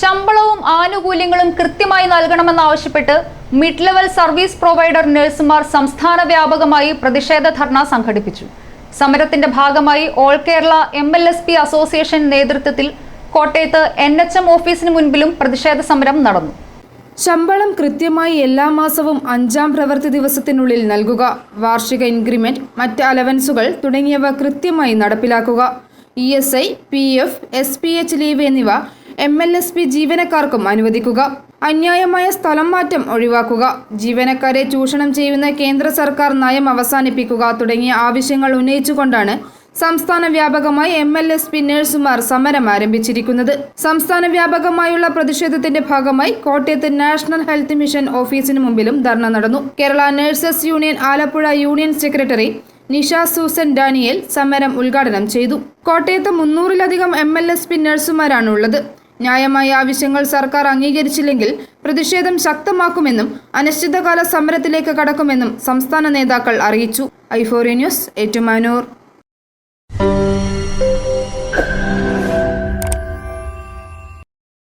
ശമ്പളവും ആനുകൂല്യങ്ങളും കൃത്യമായി നൽകണമെന്നാവശ്യപ്പെട്ട് മിഡ് ലെവൽ സർവീസ് പ്രൊവൈഡർ നഴ്സുമാർ സംസ്ഥാന വ്യാപകമായി പ്രതിഷേധ ധർണ സംഘടിപ്പിച്ചു. സമരത്തിന്റെ ഭാഗമായി all Kerala M L S P association നേതൃത്വത്തിൽ കോട്ടയത്ത് എൻ എച്ച് എം ഓഫീസിന് മുൻപിലും പ്രതിഷേധ സമരം നടന്നു. ശമ്പളം കൃത്യമായി എല്ലാ മാസവും അഞ്ചാം പ്രവൃത്തി ദിവസത്തിനുള്ളിൽ നൽകുക വാർഷിക ഇൻക്രിമെന്റ് മറ്റ് അലവൻസുകൾ തുടങ്ങിയവ കൃത്യമായി നടപ്പിലാക്കുക. E S I P F S P H leave എന്നിവ എം എൽ എസ് പി ജീവനക്കാർക്കും അനുവദിക്കുക. അന്യായമായ സ്ഥലം മാറ്റം ഒഴിവാക്കുക. ജീവനക്കാരെ ചൂഷണം ചെയ്യുന്ന കേന്ദ്ര സർക്കാർ നയം അവസാനിപ്പിക്കുക തുടങ്ങിയ ആവശ്യങ്ങൾ ഉന്നയിച്ചുകൊണ്ടാണ് സംസ്ഥാന വ്യാപകമായി എം എൽ എസ് പി നഴ്സുമാർ സമരം ആരംഭിച്ചിരിക്കുന്നത്. സംസ്ഥാന വ്യാപകമായുള്ള പ്രതിഷേധത്തിന്റെ ഭാഗമായി കോട്ടയത്ത് നാഷണൽ ഹെൽത്ത് മിഷൻ ഓഫീസിന് മുമ്പിലും ധർണ നടന്നു. Kerala nurses union Alappuzha union secretary Nisha Susan Daniel സമരം ഉദ്ഘാടനം ചെയ്തു. കോട്ടയത്ത് മുന്നൂറിലധികം എം എൽ എസ് പി നഴ്സുമാരാണ് ഉള്ളത് ന്യായമായ ആവശ്യങ്ങൾ സർക്കാർ അംഗീകരിച്ചില്ലെങ്കിൽ പ്രതിഷേധം ശക്തമാക്കുമെന്നും അനിശ്ചിതകാല സമരത്തിലേക്ക് കടക്കുമെന്നും സംസ്ഥാന നേതാക്കൾ അറിയിച്ചു. ഐഫോറി ന്യൂസ് ഏറ്റുമാനൂർ.